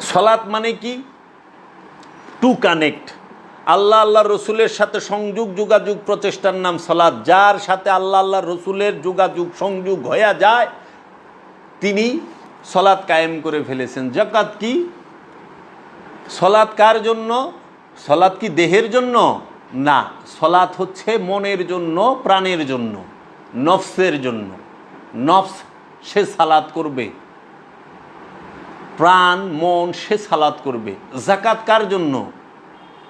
সলাৎ মানে কি? টু কানেক্ট আল্লাহ আল্লাহ রসুলের সাথে সংযোগ, যোগাযোগ প্রচেষ্টার নাম সলাৎ। যার সাথে আল্লাহ আল্লাহ রসুলের যোগাযোগ, সংযোগ হয়ে যায়, তিনি সলাৎ কায়েম করে ফেলেছেন। জাকাত কি? সলাৎ কার জন্য? সলাৎ কি দেহের জন্য? না, সলাৎ হচ্ছে মনের জন্য, প্রাণের জন্য, নফসের জন্য। নফস সে সালাত করবে। প্রাণ, মন, সে সালাত করবে। জাকাত কার জন্য?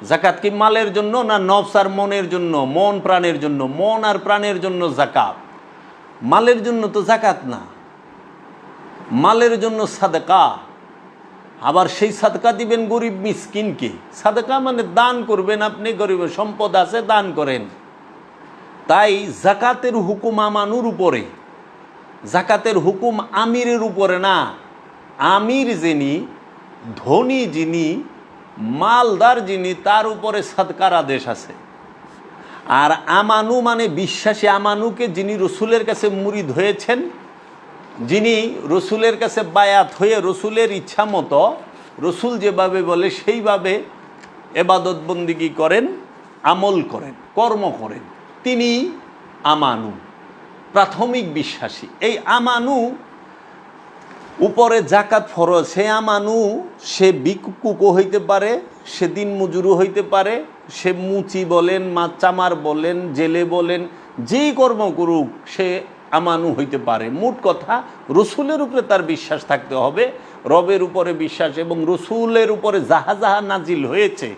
জাকাত কি মালের জন্য না নফস আর মনের জন্য? মন প্রাণের জন্য। মন আর প্রাণের জন্য জাকাত। মালের জন্য তো জাকাত না। মালের জন্য সাদকা। আবার সেই সাদকা দিবেন গরিব মিসকিনকে। সাদকা মানে দান করবেন আপনি গরিবের সম্পদ আছে, দান করেন। তাই জাকাতের হুকুম আমানুর উপরে। জাকাতের হুকুম আমিরের উপরে না। আমির যিনি, ধনী যিনি, মালদার যিনি, তার উপরে সৎকার আদেশ আছে। আর আমানু মানে বিশ্বাসী আমানুকে যিনি রসুলের কাছে মুরিদ হয়েছেন, যিনি রসুলের কাছে বায়াত হয়ে রসুলের ইচ্ছা মতো রসুল যেভাবে বলে সেইভাবে এবাদত বন্দিগি করেন, আমল করেন, কর্ম করেন। তিনি আমানু, প্রাথমিক বিশ্বাসী। এই আমানু উপরে জাকাত ফরজ, সে আমানু, সে বিকুকো হইতে পারে সে দিন মজুরু হইতে পারে, সে মুচি বলেন, মাচামার বলেন, জেলে বলেন, যেই কর্ম করুক, সে আমানু হইতে পারে। মোট কথা, রসুলের উপরে তার বিশ্বাস থাকতে হবে, রবের উপরে বিশ্বাস এবং রসুলের উপরে যাহা যাহা নাজিল হয়েছে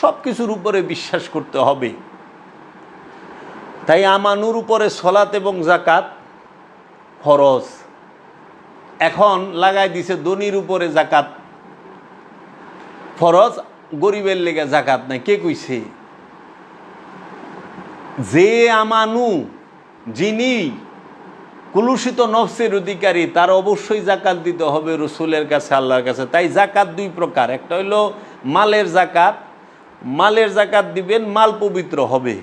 সব কিছুর উপরে বিশ্বাস করতে হবে। তাই আমানুর উপরে সলাত এবং জাকাত ফরজ। এখন লাগাই দিছে ধনির উপরে জাকাত। ফরজ, গরিবের লেগে জাকাত নাই। কে কইছে? যে আমানু, যিনি কুলুষিত নফসের অধিকারী, তার অবশ্যই জাকাত দিতে হবে রসুলের কাছে, আল্লাহর কাছে। তাই জাকাত দুই প্রকার। একটা হইল মালের জাকাত। মালের জাকাত দিবেন, মাল পবিত্র হবে।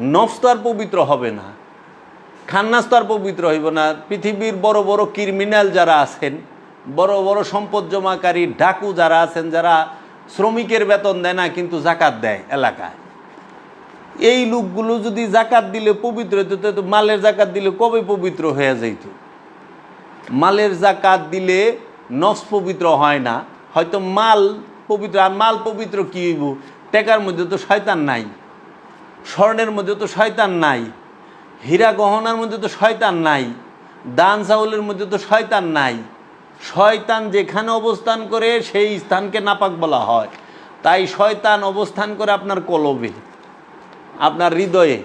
নফস তো আর পবিত্র হবে না। খান্নাস তো আর পবিত্র হইব না। পৃথিবীর বড় বড় ক্রিমিনাল যারা আছেন, বড় বড় সম্পদ জমাকারী, ডাকু যারা আছেন, যারা শ্রমিকের বেতন দেয় না, কিন্তু জাকাত দেয় এলাকায়। এই লোকগুলো যদি জাকাত দিলে পবিত্র হতো তো মালের জাকাত দিলে কবে পবিত্র হয়ে যাইত? মালের জাকাত দিলে নস পবিত্র হয় না। হয়তো মাল পবিত্র, আর মাল পবিত্র কী হইব? টেকার মধ্যে তো শয়তান নাই। স্বর্ণের মধ্যে তো শয়তান নাই। হীরা গহনার মধ্যে তো শয়তান নাই, দান চাউলের মধ্যে তো শয়তান নাই। শয়তান যেখানে অবস্থান করে সেই স্থানকে নাপাক বলা হয়। তাই শয়তান অবস্থান করে আপনার কলবে, আপনার হৃদয়ে,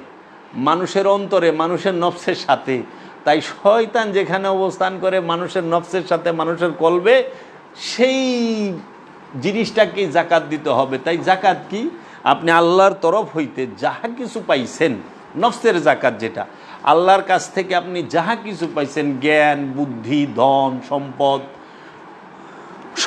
মানুষের অন্তরে, মানুষের নফসের সাথে। তাই শয়তান যেখানে অবস্থান করে মানুষের নফসের সাথে, মানুষের কলবে, সেই জিনিসটাকে জাকাত দিতে হবে। তাই জাকাত কি? আপনি আল্লাহর তরফ হইতে যাহা কিছু পাইছেন নফসের জাকাত যেটা। আল্লাহর কাছ থেকে আপনি যাহা কিছু পাইছেন, জ্ঞান, বুদ্ধি, ধন, সম্পদ, স,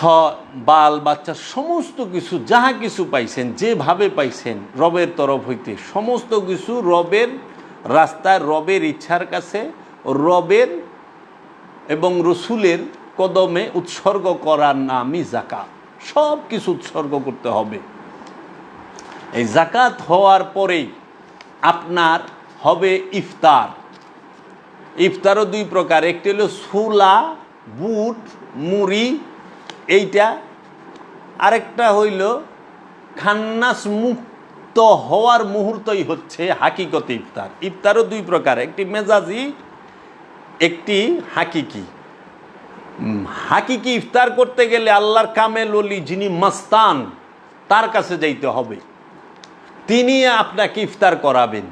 বাল, বাচ্চা, সমস্ত কিছু, যাহা কিছু পাইছেন, যেভাবে পাইছেন, রবের তরফ হইতে, সমস্ত কিছু রবের রাস্তায়, রবের ইচ্ছার কাছে, রবের এবং রসুলের কদমে উৎসর্গ করার নামই জাকাত সব কিছু উৎসর্গ করতে হবে। এই জাকাত হওয়ার পরেই আপনার হবে ইফতার। ইফতারও দুই প্রকার, একটি হলো সুলা, বুট, মুড়ি, এইটা। আরেকটা হইল খান্নাস মুক্ত হওয়ার মুহূর্তই হচ্ছে হাকিকত ইফতার। ইফতারও দুই প্রকার, একটি মেজাজি, একটি হাকিকি। হাকিকি ইফতার করতে গেলে আল্লাহর কামেল অলি যিনি মাস্তান, তার কাছে যাইতে হবে। তিনি আপনাকে ইফতার করাবেন।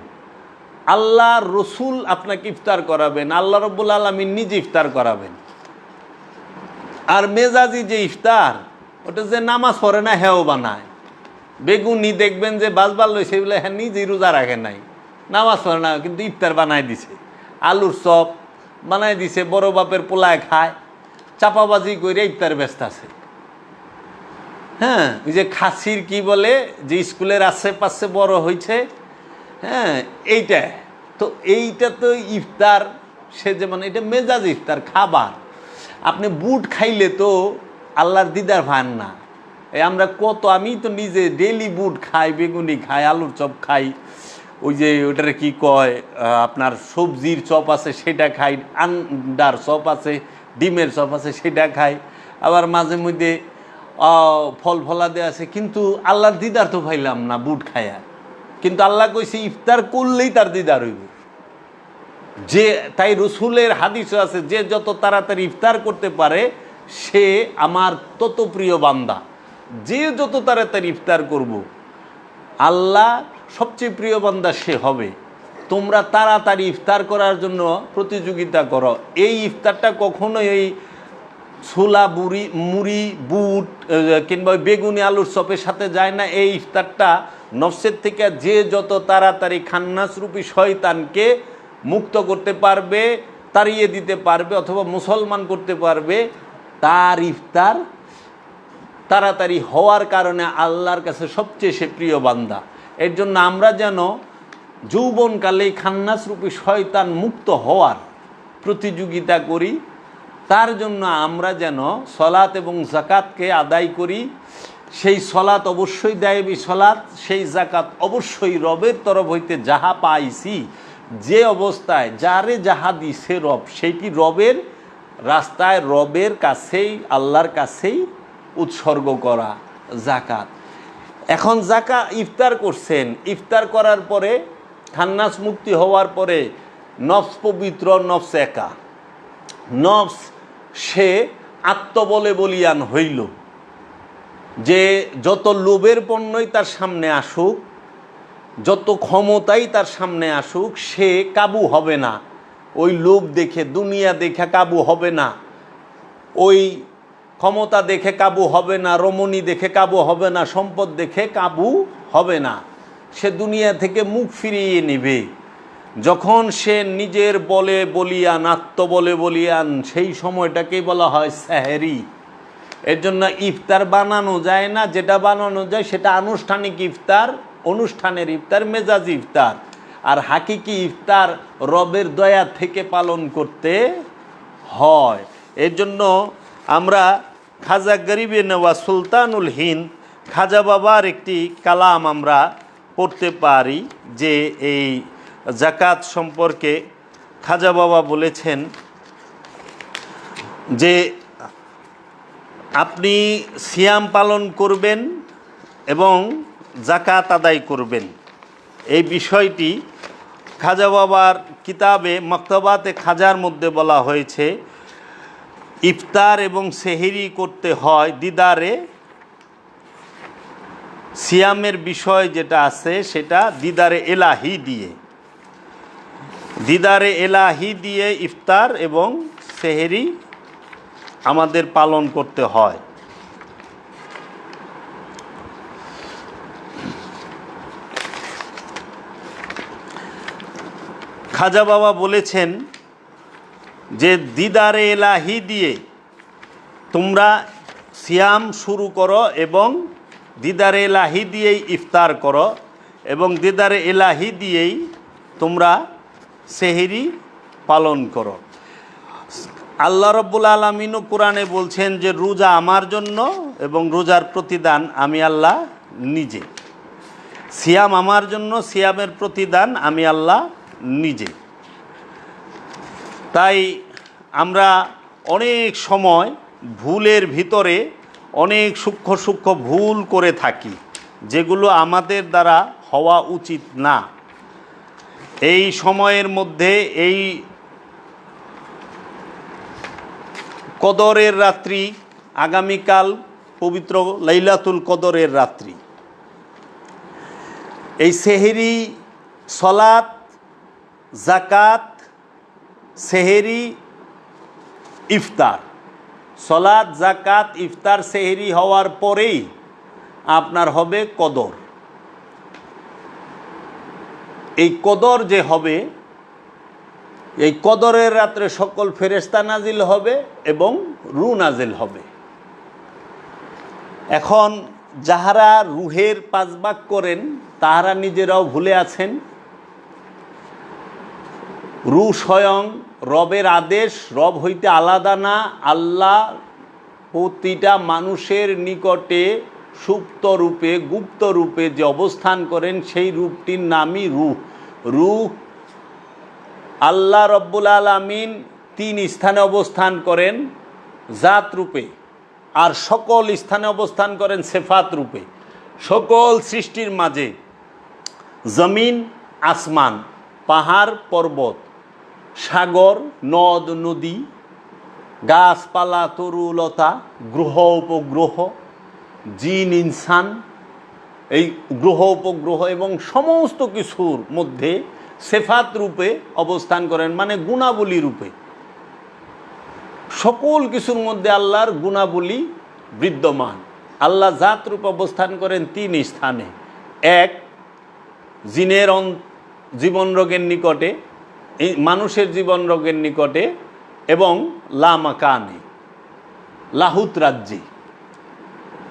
আল্লাহ রসুল আপনাকে ইফতার করাবেন। আল্লাহ রব্বুল আলমিন নিজে ইফতার করাবেন। আর মেজাজি যে ইফতার, ওটা যে নামাজ পড়ে না, হেও বানায়। বেগুনি দেখবেন যে বাজবার লইছে বলে হ্যাঁ নিজেই রোজা রাখে নাই। নামাজ পড়ে না, কিন্তু ইফতার বানায় দিছে। আলুর চপ বানায় দিছে, বড় বাপের পোলায় খায়। চাপাবাজি করে ইফতার ব্যস্ত আছে। হ্যাঁ ওই যে খাসির কি বলে, যে স্কুলের আশেপাশে বড় হয়েছে হ্যাঁ এইটা। তো এইটা তো ইফতার, সে যেমন এটা মেজাজ ইফতার, খাবার। আপনি বুট খাইলে তো আল্লাহর দিদার ভান না। এই আমরা কত, আমি তো নিজে ডেলি বুট খাই, বেগুনি খাই, আলুর চপ খাই। ওই যে ওটারে কি কয় আপনার সবজির চপ আছে, সেটা খাই, আন্ডার চপ আছে, ডিমের চপ আছে, সেটা খাই। আবার মাঝে মধ্যে ফল ফলাদে আছে, কিন্তু আল্লাহর দিদার তো পাইলাম না, বুট খায়া। কিন্তু আল্লাহ কইছে, ইফতার করলেই তার দিদার হইব। যে, তাই রসুলের হাদিসও আছে, যে যত তাড়াতাড়ি ইফতার করতে পারে, সে আমার তত প্রিয় বান্দা। যে যত তাড়াতাড়ি ইফতার করব, আল্লাহ সবচেয়ে প্রিয় বান্দা সে হবে। তোমরা তাড়াতাড়ি ইফতার করার জন্য প্রতিযোগিতা করো। এই ইফতারটা কখনোই এই ছোলা বুড়ি, মুড়ি, বুট কিংবা বেগুনি আলুর চপের সাথে যায় না, এই ইফতারটা নফসের থেকে যে যত তাড়াতাড়ি খান্নাসরূপী শয়তানকে মুক্ত করতে পারবে, তাড়িয়ে দিতে পারবে অথবা মুসলমান করতে পারবে, তার ইফতার তাড়াতাড়ি হওয়ার কারণে আল্লাহর কাছে সবচেয়ে সে প্রিয় বান্দা। এর জন্য আমরা যেন যৌবনকালে খান্নাসরূপী শয়তান মুক্ত হওয়ার প্রতিযোগিতা করি তার জন্য আমরা যেন সলাৎ এবং জাকাতকে আদায় করি। সেই সলাৎ অবশ্যই দেয়বি সলাৎ, সেই জাকাত অবশ্যই রবের তরফ হইতে যাহা পাইছি, যে অবস্থায় যারে যাহা দিছে রব সেইটি রবের রাস্তায়, রবের কাছেই, আল্লাহর কাছেই উৎসর্গ করা জাকাত এখন জাকা ইফতার করছেন, ইফতার করার পরে খান্নাস মুক্তি হওয়ার পরে নফস পবিত্র, নফস একা। নফস সে আত্মবলে বলিয়ান হইল যে যত লোভের পণ্যই তার সামনে আসুক, যত ক্ষমতাই তার সামনে আসুক, সে কাবু হবে না। ওই লোভ দেখে, দুনিয়া দেখে কাবু হবে না। ওই ক্ষমতা দেখে কাবু হবে না, রমণী দেখে কাবু হবে না, সম্পদ দেখে কাবু হবে না। সে দুনিয়া থেকে মুখ ফিরিয়ে নেবে। যখন সে নিজের বলে বলিয়ান আত্মবলে বলিয়ান সেই সময়টাকেই বলা হয় স্যাহেরি এর জন্য ইফতার বানানো যায় না। যেটা বানানো যায় সেটা আনুষ্ঠানিক ইফতার, অনুষ্ঠানের ইফতার, মেজাজ ইফতার। আর হাকিকি ইফতার রবের দয়া থেকে পালন করতে হয়। এর জন্য আমরা খাজা গরিবে নেওয়া সুলতানুল হিন্দ, খাজা বাবার একটি কালাম আমরা পড়তে পারি যে এই জাকাত সম্পর্কে খাজা বাবা বলেছেন যে আপনি সিয়াম পালন করবেন এবং জাকাত আদায় করবেন। এই বিষয়টি খাজা বাবার কিতাবে মক্তবাতে খাজার মধ্যে বলা হয়েছে, ইফতার এবং সেহেরি করতে হয় দিদারে। সিয়ামের বিষয় যেটা আছে সেটা দিদারে এলাহি দিয়ে। দিদারে এলাহি দিয়ে ইফতার এবং সেহেরি আমাদের পালন করতে হয়। খাজা বাবা বলেছেন যে, দিদারে এলাহি দিয়ে তোমরা সিয়াম শুরু করো এবং দিদারে এলাহি দিয়েই ইফতার করো এবং দিদারে এলাহি দিয়েই তোমরা সেহেরি পালন করো। আল্লাহ রব্বুল আলমিনও কোরআনে বলছেন যে, রোজা আমার জন্য এবং রোজার প্রতিদান আমি আল্লাহ নিজে। সিয়াম আমার জন্য, সিয়ামের প্রতিদান আমি আল্লাহ নিজে। তাই আমরা অনেক সময় ভুলের ভিতরে অনেক সূক্ষ্ম সূক্ষ্ম ভুল করে থাকি, যেগুলো আমাদের দ্বারা হওয়া উচিত না। এই সময়ের মধ্যে এই কদরের রাত্রি, আগামীকাল পবিত্র লাইলাতুল কদরের রাত্রি। এই সেহেরি সলাত জাকাত সেহেরি ইফতার। সলাদ জাকাত ইফতার, সেহেরি হওয়ার পরেই আপনার হবে কদর। এই কদর যে হবে, এই কদরের রাত্রে সকল ফেরেস্তা নাজিল হবে এবং রু নাজিল হবে। এখন যাহারা রুহের পাঁচবাগ করেন, তাহারা নিজেরাও ভুলে আছেন। রু স্বয়ং রবের আদেশ, রব হইতে আলাদা না, আল্লাহ প্রতিটা মানুষের নিকটে সুপ্ত রূপে গুপ্ত রূপে যে অবস্থান করেন, সেই রূপটির নামই রূহ। রূহ আল্লাহ রব্বুল আলমিন তিন স্থানে অবস্থান করেন, জাত রূপে, আর সকল স্থানে অবস্থান করেন সেফাত রূপে। সকল সৃষ্টির মাঝে জমিন, আসমান, পাহাড়, পর্বত, সাগর, নদ, নদী, গাছপালা, তরুলতা, গ্রহ, উপগ্রহ জিন, ইনসান, এই গ্রহ, উপগ্রহ এবং সমস্ত কিছুর মধ্যে সেফাত রূপে অবস্থান করেন মানে গুণাবলী রূপে। সকল কিছুর মধ্যে আল্লাহর গুণাবলী বিদ্যমান। আল্লাহ জাত রূপে অবস্থান করেন তিন স্থানে। এক, জিনের জীবন রোগের নিকটে মানুষের জীবন রোগের নিকটে এবং লামাকানে, লাহুত রাজ্যে।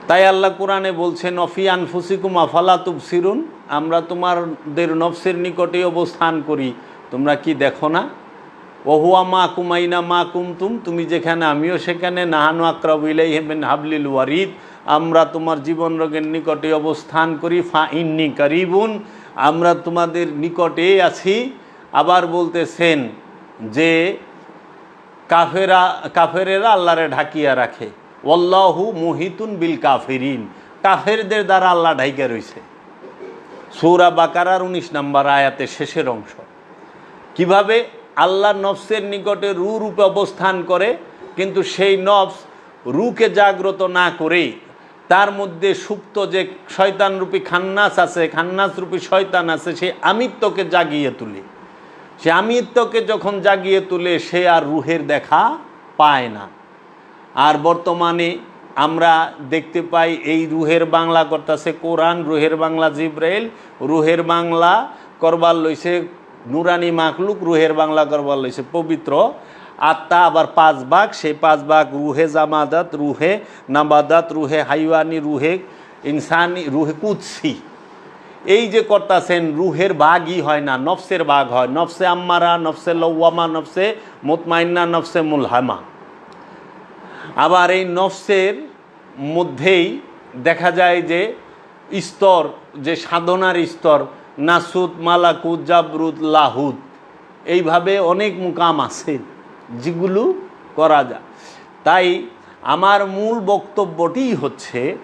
তাই আল্লাহ কোরআনে বলছেন, অফি আনফুসিকুম আফালা তুবসিরুন আমরা তোমাদের নফসের নিকটে অবস্থান করি, তোমরা কি দেখো না? ওহুয়া মা কুমাইনা মা কুমতুম তুমি যেখানে, আমিও সেখানে, নাহানু আকরাব ইলাই হেবেন হাবলিল ওয়ারিদ আমরা তোমার জীবন রোগের নিকটে অবস্থান করি, ফা ইন্নি করিবুন আমরা তোমাদের নিকটে আছি। আবার বলতেছেন যে, কাফেরা, কাফেরেরা আল্লাহরে ঢাকিয়া রাখে। ওল্লাহু মুহিতুন বিল কাফেরিন। কাফেরদের দ্বারা আল্লাহ ঢাইকা রইছে। সৌরা বাকারার উনিশ নাম্বার আয়াতের শেষের অংশ। কীভাবে আল্লাহ নফসের নিকটে রু রূপে অবস্থান করে, কিন্তু সেই নফস রুকে জাগ্রত না করে তার মধ্যে সুপ্ত যে শয়তান রূপী খান্নাস আছে, খান্নাস রূপী শয়তান আছে, সে আমিত্বকে জাগিয়ে তুলে। সে আমিত্বকে যখন জাগিয়ে তুলে, সে আর রুহের দেখা পায় না। আর বর্তমানে আমরা দেখতে পাই এই রুহের বাংলা করতেছে কোরআন, রুহের বাংলা জিব্রাইল, রুহের বাংলা করবার লইছে নুরানি মাকলুক রুহের বাংলা করবার লইছে পবিত্র। আত্মা আবার পাঁচ ভাগ, সেই পাঁচ ভাগ রুহে জামাদাত, রুহে নাবাদাত রুহে হাইওয়ানি, রুহে ইনসানি, রুহে কুৎসি। এই যে করতাছেন, রুহের ভাগই হয় না, নফসের ভাগ হয়। নফসে আম্মারা, নফসে লওয়ামা, নফসে মুতমাইন্না, নফসে মুলহামা। আবার এই নফসের মধ্যেই দেখা যায় যে স্তর, যে সাধনার স্তর নাসুদ মালাকুত জাবরুদ লাহুদ এইভাবে অনেক মুকাম আছে যেগুলো করা যায়। তাই আমার মূল বক্তব্যটি হচ্ছে,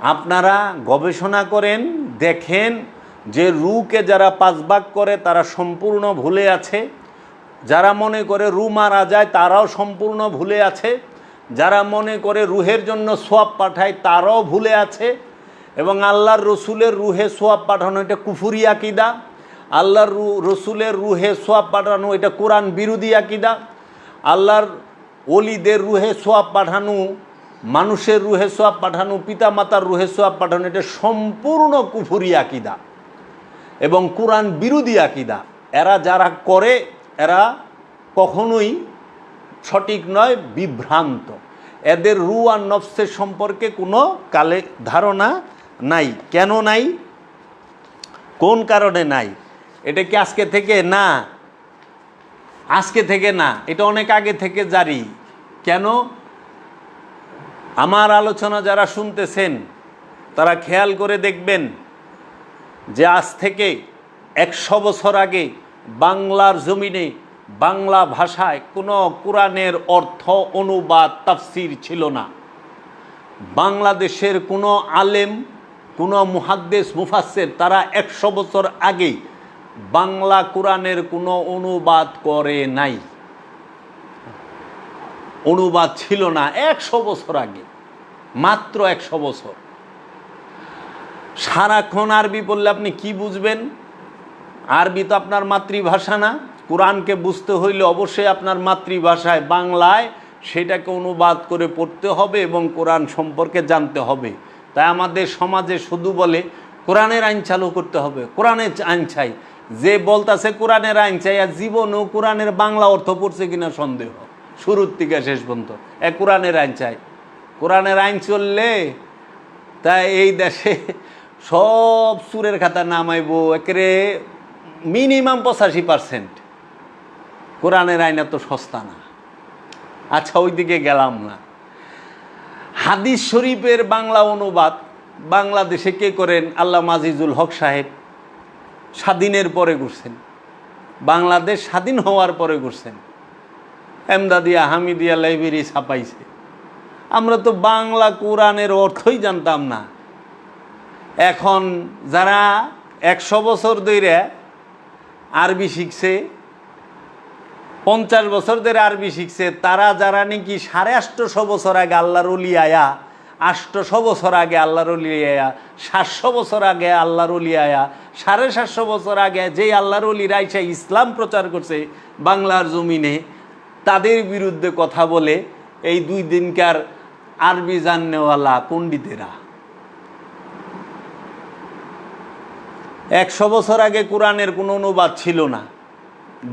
আপনারা গবেষণা করেন, দেখেন যে রুকে যারা পাঁচবাগ করে, তারা সম্পূর্ণ ভুলে আছে। যারা মনে করে রু মারা যায়, তারাও সম্পূর্ণ ভুলে আছে। যারা মনে করে রুহের জন্য সোয়াব পাঠায়, তারাও ভুলে আছে। এবং আল্লাহর রসুলের রুহে সোয়াব পাঠানো, এটা কুফুরি আকিদা। আল্লাহর রসুলের রুহে সোয়াব পাঠানো, এটা কোরআন বিরোধী আকিদা। আল্লাহর অলিদের রুহে সোয়াব পাঠানো, মানুষের রুহে সোয়াব পাঠানো পিতা মাতার রুহে সোয়াব পাঠানো, এটা সম্পূর্ণ কুফুরি আকিদা। এবং কোরআন বিরোধী আকিদা। এরা যারা করে, এরা কখনোই সঠিক নয়, বিভ্রান্ত। এদের রু আর নফসের সম্পর্কে কোনো কালে ধারণা নাই। কেন নাই? কোন কারণে নাই? এটা কি আজকে থেকে? না। আজকে থেকে না। এটা অনেক আগে থেকে জারি। কেন? আমার আলোচনা যারা শুনতেছেন, তারা খেয়াল করে দেখবেন যে আজ থেকে একশো বছর আগে বাংলার জমিনে বাংলা ভাষায় কোনো কোরআনের অর্থ, অনুবাদ, তাফসির ছিল না। বাংলাদেশের কোনো আলেম, কোনো মুহাদ্দেস মুফাসের তারা একশো বছর আগে বাংলা কোরআনের কোনো অনুবাদ করে নাই। অনুবাদ ছিল না একশো বছর আগে, মাত্র একশো বছর। সারাক্ষণ আরবি পড়লে আপনি কি বুঝবেন? আরবি তো আপনার মাতৃভাষা না। কোরআনকে বুঝতে হইলে অবশ্যই আপনার মাতৃভাষায় বাংলায় সেটাকে অনুবাদ করে পড়তে হবে এবং কোরআন সম্পর্কে জানতে হবে। তাই আমাদের সমাজে শুধু বলে, কোরআনের আইন চালু করতে হবে, কোরআনের আইন চাই। যে বলতাছে কোরআনের আইন চাই, আর জীবনেও কোরআনের বাংলা অর্থ পড়ছে কিনা সন্দেহ। শুরুর থেকে শেষ পর্যন্ত। এক কোরআনের আইন চাই। কোরআনের আইন চললে তাই এই দেশে সব সুরের খাতা নামাইব, একেরে মিনিমাম পঁচাশি পার্সেন্ট কোরআনের আইন এত সস্তা না। আচ্ছা ওই দিকে গেলাম না। হাদিস শরীফের বাংলা অনুবাদ, বাংলাদেশে কে করেন? আল্লাহ আজিজুল হক সাহেব। স্বাধীনের পরে করছেন বাংলাদেশ স্বাধীন হওয়ার পরে করছেন এমদাদিয়া হামিদিয়া লাইব্রেরি ছাপাইছে। আমরা তো বাংলা কোরআনের অর্থই জানতাম না। এখন যারা একশো বছর ধরে আরবি শিখছে পঞ্চাশ বছর ধরে আরবি শিখছে, তারা যারা নাকি সাড়ে আটশোশো বছর আগে আল্লাহর অলি আয়া আটশোশো বছর আগে আল্লাহর অলি আয়া, সাতশো বছর আগে আল্লাহর অলি আয়া, সাড়ে সাতশো বছর আগে যে আল্লাহর অলির আইসা ইসলাম প্রচার করছে বাংলার জমিনে, তাদের বিরুদ্ধে কথা বলে এই দুই দিনকার আরবি জাননেওয়ালা পণ্ডিতেরা। একশো বছর আগে কোরআনের কোনো অনুবাদ ছিল না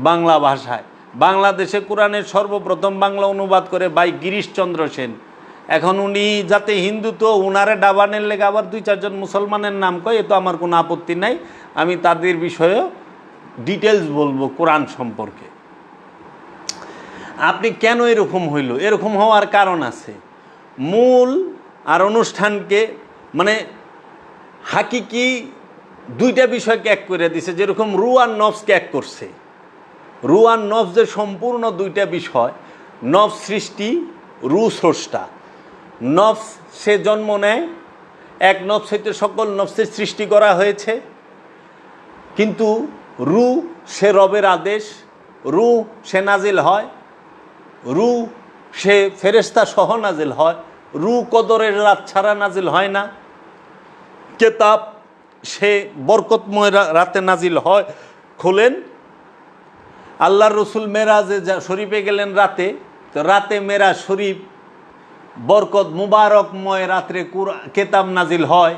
বাংলা ভাষায়। বাংলাদেশে কোরআনের সর্বপ্রথম বাংলা অনুবাদ করে ভাই গিরিশচন্দ্র সেন। এখন উনি যাতে হিন্দু তো উনারে ডাবানের লেগে আবার দুই চারজন মুসলমানের নাম কয়, এ তো আমার কোনো আপত্তি নাই। আমি তাদের বিষয়েও ডিটেলস বলব কোরআন সম্পর্কে। আপনি কেন এরকম হইল? এরকম হওয়ার কারণ আছে। মূল আর অনুষ্ঠানকে মানে হাকিকি দুইটা বিষয়কে এক করে দিছে, যেরকম রু আর নফসকে এক করছে। রু আর নফস যে সম্পূর্ণ দুইটা বিষয়। নফ সৃষ্টি, রু স্রষ্টা। নফস সে জন্ম নেয়, এক নফস হইতে সকল নফসের সৃষ্টি করা হয়েছে। কিন্তু রু সে রবের আদেশ, রু সে নাজিল হয়, রু সে ফেরেস্তা সহ নাজিল হয়, রু কদরের রাত ছাড়া নাজিল হয় না। কেতাব সে বরকতময় রাতে নাজিল হয়। খোলেন আল্লাহর রসুল মেরাজে যা শরীফে গেলেন রাতে, তো রাতে মেরাজ শরীফ, বরকত মুবারকময় রাত্রে কেতাব নাজিল হয়,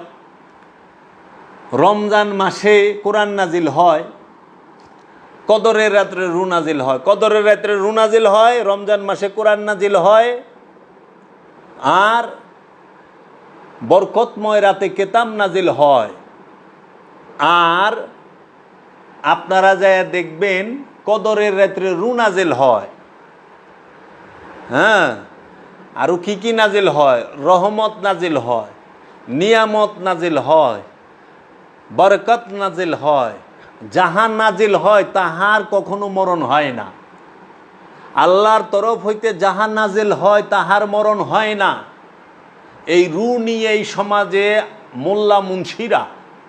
রমজান মাসে কোরআন নাজিল হয়, কদরের রাত্রে রু নাজিল হয়। কদরের রাত্রে রু নাজিল হয়, রমজান মাসে কোরআন নাজিল হয়, আর বরকতময় রাতে কেতাব নাজিল হয়। আর আপনারা যায় দেখবেন কদরের রাত্রে রু নাজিল হয়। হ্যাঁ? আরও কি কি নাজিল হয়? রহমত নাজিল হয়, নিয়ামত নাজিল হয়, বরকত নাজিল হয়। যাহা নাজিল হয়, তাহার কখনো মরণ হয় না। আল্লাহর তরফ হইতে যাহা নাজিল হয়, তাহার মরণ হয় না। এই রু নিয়ে এই সমাজে মোল্লা মুন্সিরা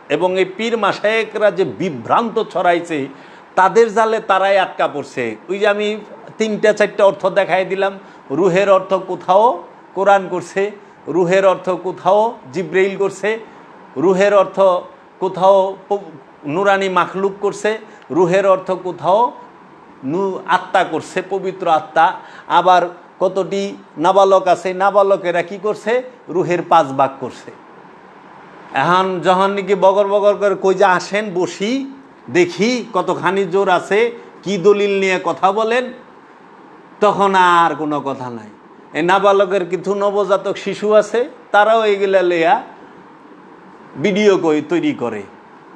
এবং এই পীর মাসায়েকরা যে বিভ্রান্ত ছড়াইছে তাদের জালে তারাই আটকা পড়ছে। ওই যে আমি তিনটা, চারটা অর্থ দেখাই দিলাম। রুহের অর্থ কোথাও কোরআন করছে, রুহের অর্থ কোথাও জিব্রেইল করছে, রুহের অর্থ কোথাও নুরানি মাখলুক করছে, রুহের অর্থ কোথাও নু আত্মা করছে, পবিত্র আত্মা। আবার কতটি নাবালক আছে, নাবালকেরা কি করছে? রুহের পাঁচ ভাগ করছে। এখন যখন নাকি বগর বগর করে কই যে আসেন, বসি দেখি কতখানি জোর আছে, কি দলিল নিয়ে কথা বলেন। তখন আর কোনো কথা নাই। এই নাবালকের কিছু নবজাতক শিশু আছে, তারাও এগুলা লেয়া ভিডিও কই তৈরি করে।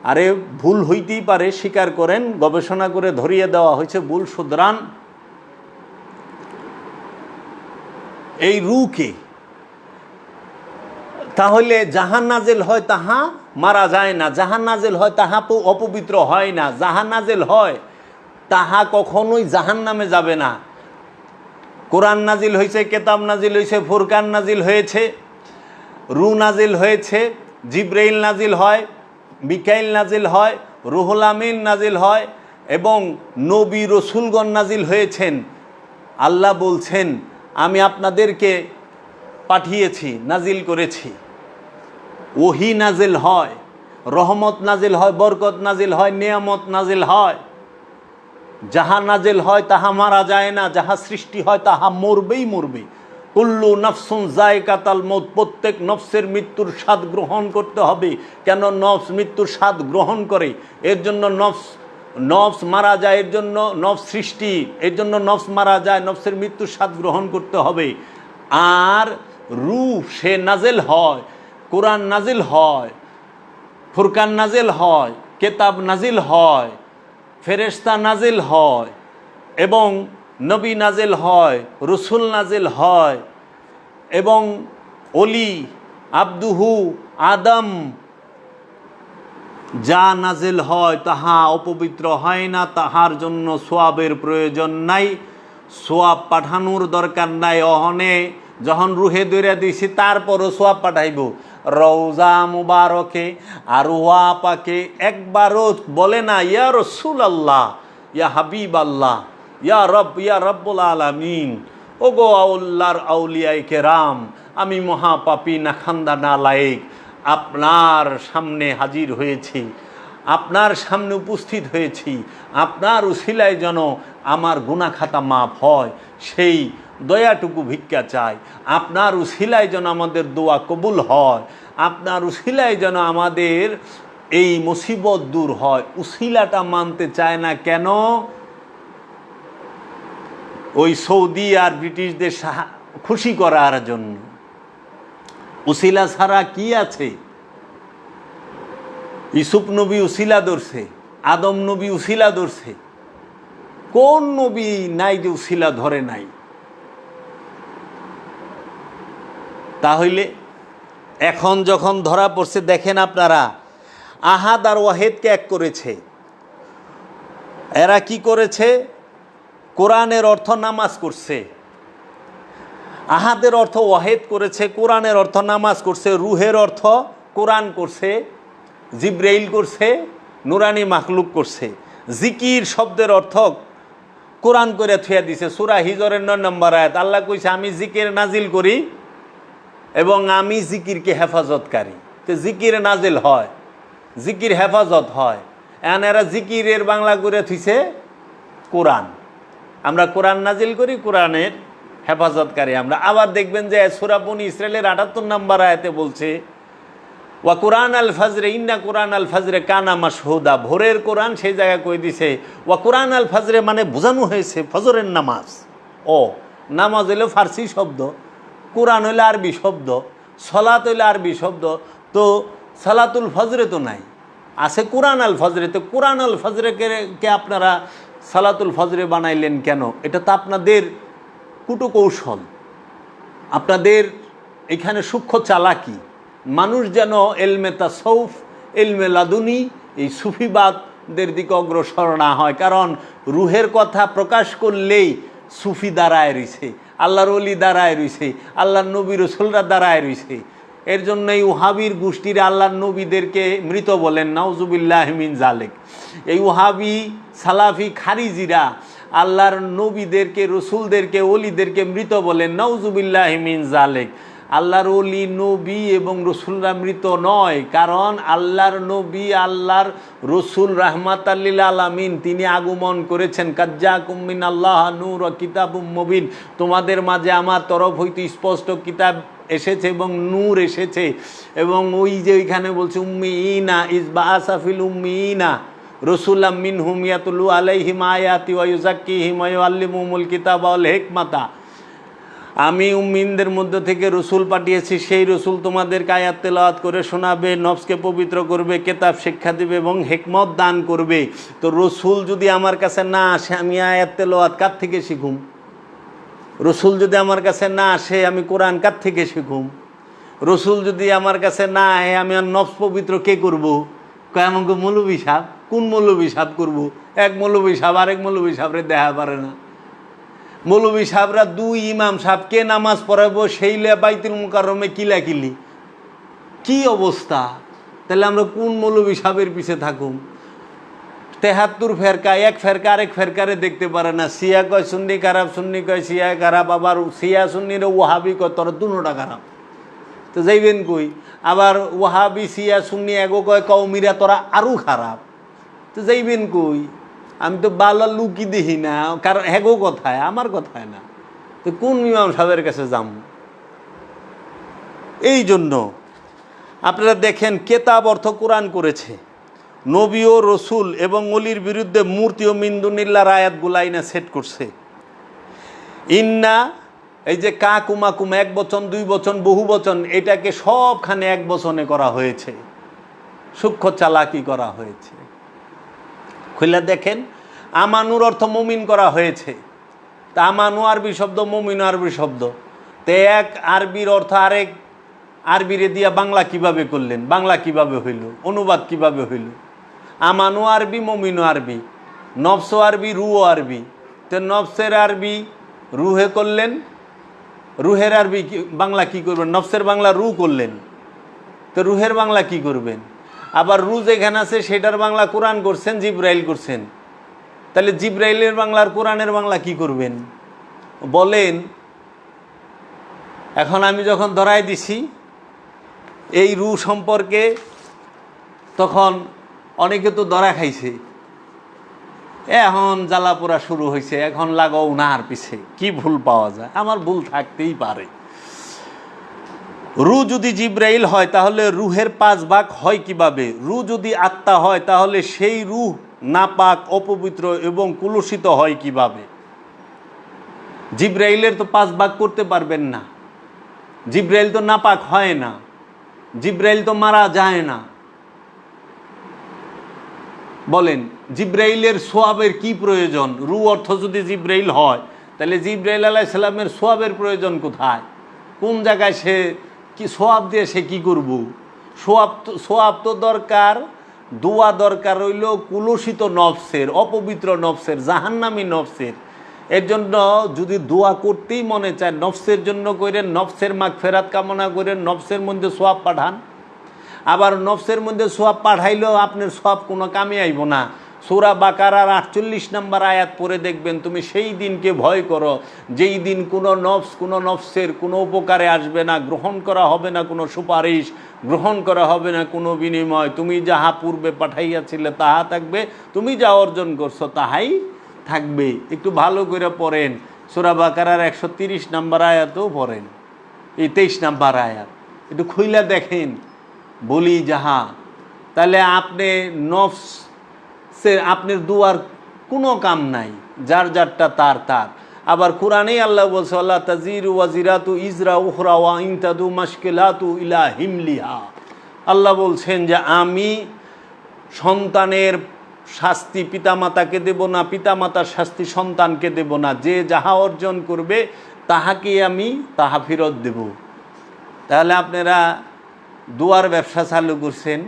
আরে ভুল হইতেই পারে, স্বীকার করেন, গবেষণা করে ধরিয়ে দেওয়া হয়েছে, ভুল শুধরান। এই রুকে। তাহলে জাহান নাজেল হয় তাহা মারা যায় না। জাহান নাজেল হয় তাহা অপবিত্র হয় না। জাহান নাজেল হয়, তাহা কখনোই জাহান নামে যাবে না। কোরআন নাজিল হয়েছে, কেতাব নাজিল হয়েছে, ফুরকান নাজিল হয়েছে, রু নাজিল হয়েছে, জিব্রাইল নাজিল হয়, মিকাইল নাজিল হয়, রুহুল আমিন নাজিল হয় এবং নবী রসুলগণ নাজিল হয়েছেন। আল্লাহ বলছেন, আমি আপনাদেরকে পাঠিয়েছি, নাজিল করেছি। ওহি নাজিল হয়, রহমত নাজিল হয়, বরকত নাজিল হয়, নিয়ামত নাজিল হয়। যাহা নাজিল হয় তাহা মারা যায় না, যাহা সৃষ্টি হয় তাহা মরবেই মরবে। কুল্লু নফসুন জায়কাতাল মত প্রত্যেক নফসের মৃত্যুর স্বাদ গ্রহণ করতে হবে। কেন নফস মৃত্যুর স্বাদ গ্রহণ করে? এর জন্য নফস নফস মারা যায়, এর জন্য নফস সৃষ্টি, এর জন্য নফস মারা যায়, নফসের মৃত্যুর স্বাদ গ্রহণ করতে হবে। আর রূপ সে নাজেল হয় কোরআন নাজিল হয়, ফুরকান নাজিল হয়, কেতাব নাজিল হয়, ফেরেশতা নাজিল হয় এবং নবী নাজিল হয়, রসুল নাজিল হয় এবং অলি, আব্দুহু, আদম যা নাজিল হয় তাহা অপবিত্র হয় না, তাহার জন্য সোয়াবের প্রয়োজন নাই, সোয়াব পাঠানোর দরকার নাই, অহনে যখন রুহে দৈরা দিছি তারপরও সোয়াব পাঠাইব। রৌজা মুবারকে আর ওয়া পাকে একবারও বলে না, ইয়া রসুল আল্লাহ ইয়া হাবিব আল্লাহ ইয়া রব, ইয়া রব্বুল আলামিন ও গো আউল্লার আউলিয়াই কেরাম, আমি মহাপাপী নাখান্দা নালায়েক আপনার সামনে হাজির হয়েছি, আপনার সামনে উপস্থিত হয়েছি, আপনার উশিলায় যেন আমার গুণাখাতা মাপ হয়, সেই দয়াটুকু ভিক্ষা চাই। আপনার উশিলায় যেন আমাদের দোয়া কবুল হয়। আপনার উশিলায় যেন আমাদের এই মুসিবত দূর হয়। উশিলাটা মানতে চায় না কেন? ওই সৌদি আর ব্রিটিশদের খুশি করার জন্য। উসিলা ছাড়া কি আছে? ইসুফ নবী উসিলা ধরছে, আদম নবী উসিলা ধরছে। কোন নবী নাই যে উসিলা ধরে নাই? তাহলে এখন যখন ধরা পড়ছে, দেখেন আপনারা, আহাদ আর ওয়াহেদকে এক করেছে। এরা কি করেছে? কোরআনের অর্থ নামাজ করছে। আহাদের অর্থ ওয়াহেদ করেছে, কোরআনের অর্থ নামাজ করছে, রুহের অর্থ কোরআন করছে, জিব্রাইল করছে, নুরানি মাখলুক করছে। জিকির শব্দের অর্থ কোরআন করে থুয়া দিছে। সুরা হিজরের নয় নম্বর আয়াত, আল্লাহ কইছে, আমি জিকির নাজিল করি এবং আমি জিকিরকে হেফাজতকারী। তো জিকির নাজিল হয়, জিকির হেফাজত হয়। এখন এরা জিকিরের বাংলা করে থুইছে কোরআন। আমরা কোরআন নাজিল করি, কোরআনের হেফাজতকারী আমরা। আবার দেখবেন যে সুরাপুন ইসরায়েলের আটাত্তর নম্বর আয়াতে বলছে, ওয়া কোরআন আল ফাজরে, ইন্না কোরআন আল ফাজরে কানা মাসহুদা ভোরের কোরআন সেই জায়গায় কই দিছে, ওয়া কোরআন আল ফাজরে মানে বোঝানো হয়েছে ফজরের নামাজ। ও, নামাজ হইল ফার্সি শব্দ। কোরআন হইল আরবি শব্দ, সলাত হইল আরবি শব্দ, তো সালাতুল ফজরে তো নাই। আছে কোরআন আল ফজরে, তো কোরআন আল ফজরে কে আপনারা সালাতুল ফজরে বানাইলেন কেন? এটা তো আপনাদের কুটকৌশল। আপনাদের এখানে সূক্ষ্ম চালাকি। মানুষ যেন এলমে তাসৌফ, এলমে লাদুনি, এই সুফিবাদদের দিকে অগ্রসর না হয়। কারণ রুহের কথা প্রকাশ করলেই সুফি দাঁড়ায় রইছে আল্লাহর অলি দাঁড়ায় রয়েছে আল্লাহর নবী রসুলরা দাঁড়ায় রয়েছে এর জন্য এই উহাবির গোষ্ঠীর আল্লাহর নবীদেরকে মৃত বলেন, নাউজুবিল্লাহ হেমিন জালেক এই উহাবি সালাফি, খারিজিরা আল্লাহর নবীদেরকে, রসুলদেরকে অলিদেরকে মৃত বলেন নাউজুবিল্লাহমিন জালেক আল্লাহর অলি নবী এবং রসুলরা মৃত নয়। কারণ আল্লাহর নবী, আল্লাহর রসুল রাহমাত আল্লিল আলামিন, তিনি আগমন করেছেন। কাজ্জা কুমিন আল্লাহ নূর কিতাব মবিন। তোমাদের মাঝে আমার তরফ হইতে স্পষ্ট কিতাব এসেছে এবং নূর এসেছে। এবং ওই যে ওইখানে বলছে, উম্মি ইনা ইসবা আসাফিল উম্মি ইনা রসুল্লাম মিন হুমিয়াতুল্লু আলাইহিম আয়াতি ওয়াইজাক্কিহিম ওয়াল্লিমুমুল কিতাব ওয়াল হিকমাতা। আমি উম্মিনদের মধ্য থেকে রসুল পাঠিয়েছি, সেই রসুল তোমাদেরকে আয়াত তেলাওয়াত করে শোনাবে নফসকে পবিত্র করবে, কেতাব শিক্ষা দিবে এবং হেকমত দান করবে। তো রসুল যদি আমার কাছে না আসে, আমি আয়াত তেলাওয়াত কার থেকে শিখুম? রসুল যদি আমার কাছে না আসে, আমি কোরআন কার থেকে শিখুম? রসুল যদি আমার কাছে না আয় আমি আর নফস পবিত্র কে করব? আমাকে মৌলবী সাহ কোন মৌলবী সাহ করব? এক মৌলবী সাহ আরেক মৌলবী সাহরে দেখা পারে না। মৌলবী সাহরা দুই ইমাম সাহেব, কে নামাজ পড়াবো সেই বাইতুল মুকাররমে কিলাকিলি কি অবস্থা? তাহলে আমরা কোন মৌলবী সাহেবের পিছে থাকুম? তেহাত্তর ফেরকা, এক ফেরকা, আরেক ফেরকারে দেখতে পারে না। সিয়া কয়, সুন্নি খারাপ, সুন্নি কয় সিয়া খারাপ, আবার সিয়া সুন্নির ওহাবি কয় তোর দুটা খারাপ। তো যাইবেন কই? আবার ওহাবি সিয়া সুন্নি, এগো কয় কৌমিরা তোরা আরও খারাপ। তো যাইবেন কই? আমি তো বালা লুকি দেখি না, কারণ হেগো কথায়, আমার কথায় না। তো কোন ইমাম সাহেবের কাছে যাম? এই জন্য আপনারা দেখেন কেতাব অর্থ কোরআন করেছে। নবী ও রসুল এবং অলির বিরুদ্ধে মূর্তি ও মিন্দুনিল্লার আয়াতগুলো আইনা সেট করছে। ইন্না, এই যে কা কুমা, এক বচন, দুই বচন, বহু বচন, এটাকে সবখানে এক বচনে করা হয়েছে। সূক্ষ্ম চালাকি করা হয়েছে। খুলে দেখেন, আমানুর অর্থ মুমিন করা হয়েছে। তা আমানু আরবি শব্দ, মমিন আরবি শব্দ। তে এক আরবির অর্থ আরেক আরবিরে দিয়া বাংলা কীভাবে করলেন? বাংলা কীভাবে হইল? অনুবাদ কীভাবে হইল? আমানু আরবি, মমিনু আরবি। নফস আরবি রুও আরবি। তো নফসের আরবি রুহে করলেন, রুহের আরবি বাংলা কি করবেন? নফসের বাংলা রু করলেন। তো রুহের বাংলা কি করবেন? আবার রু যেখানে আছে, সেটার বাংলা কোরআন করছেন, জিব্রাইল করছেন। তাহলে জিব্রাইলের বাংলার কোরআনের বাংলা কি করবেন? বলেন, এখন আমি যখন ধরাই দিছি, এই রু সম্পর্কে তখন অনেকে তো ধরা খাইছে। এখন জ্বালাপোড়া শুরু হয়েছে এখন লাগাও নার পিছে, কি ভুল পাওয়া যায়? আমার ভুল থাকতেই পারে। রু যদি জিব্রাইল হয়, তাহলে রুহের পাঁচ ভাগ হয় কীভাবে? রু যদি আত্মা হয়, তাহলে সেই রুহ নাপাক, অপবিত্র এবং কুলুষিত হয় কীভাবে? জিব্রাইলের তো পাঁচ ভাগ করতে পারবেন না। জিব্রাইল তো নাপাক হয় না। জিব্রাইল তো মারা যায় না। বলেন, জিব্রাইলের সোয়াবের কি প্রয়োজন? রু অর্থ যদি জিব্রাইল হয়, তাহলে জিব্রাইল আলাহ সাল্লামের সোয়াবের প্রয়োজন কোথায়? কোন জায়গায় সে কি সোয়াব দিয়ে সে কি করব? সোয়াব তো সোয়াব তো দরকার, দোয়া দরকার রইল কুলসিত নফসের, অপবিত্র নফসের, জাহান্নামী নফসের। এর জন্য যদি দোয়া করতেই মনে চায়, নফসের জন্য করেন নফসের মাগ ফেরাত কামনা করেন নফসের মধ্যে সোয়াব পাঠান। আবার নফসের মধ্যে সোয়াব পাঠাইলেও আপনার সোয়াব কোনো কামে আইব না। সুরা বাকারার আটচল্লিশ নাম্বার আয়াত পরে দেখবেন, তুমি সেই দিনকে ভয় করো, যেই দিন কোনো নফস, কোনো নফসের কোনো উপকারে আসবে না, গ্রহণ করা হবে না কোনো সুপারিশ, গ্রহণ করা হবে না কোনো বিনিময়। তুমি যাহা পূর্বে পাঠাইয়াছিলে তাহা থাকবে, তুমি যা অর্জন করছ তাহাই থাকবে। একটু ভালো করে পড়েন, সুরা বাকারার একশো তিরিশ নাম্বার আয়াতও পড়েন। এই তেইশ নাম্বার আয়াত, একটু খুইলা দেখেন, বলি যাহা। তাহলে আপনি নফসের আপনার দুয়ার কোনো কাম নাই, যার যারটা তার তার। আবার কোরআনেই আল্লাহ বলছে আল্লাহ তাজির ওয়াজিরাতু ইজরা উখরা ওয়া ইনতাদু মাশকিলাতু ইলা হিমলিহা। আল্লাহ বলছেন যে আমি সন্তানের শাস্তি পিতামাতাকে দেব না, পিতামাতার শাস্তি সন্তানকে দেব না। যে যাহা অর্জন করবে, তাহাকে আমি তাহা ফেরত দেব। তাহলে আপনারা দুয়ার ব্যবসা চালু করছেন,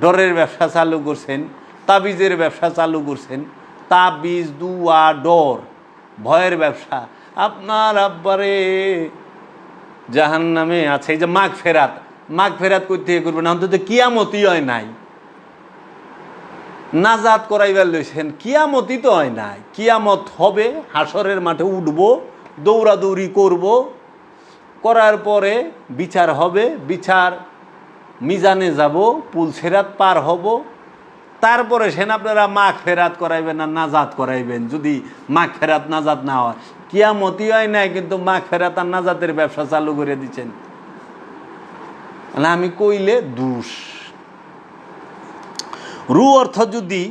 ডরের ব্যবসা চালু করছেন তাবিজের ব্যবসা চালু করছেন। তাবিজ, দুয়া, ডর, ভয়ের ব্যবসা। আপনার আব্বারে জাহান নামে আছে, এই যে মাঘ ফেরাত। মাঘ ফেরাত করতে করবেন, অন্তত কিয়ামতি হয় নাই। নাজাত করাইবার লইছেন কিয়ামতি তো হয় নাই। কিয়ামত হবে হাসরের মাঠে উঠব, দৌড়াদৌড়ি করব। করার পরে বিচার হবে, বিচার মিজানে যাব পুল সেরাত পার হব। তারপরে সেন আপনারা মাঘ ফেরাত করাইবেন আর নাজাত করাইবেন, যদি মাঘ ফেরাত নাজাত না হয়। কিয়ামতি হয় নাই, কিন্তু মাঘ ফেরাত আর নাজাতের ব্যবসা চালু করে দিচ্ছেন। আমি কইলে দুষ। রু অর্থ যদি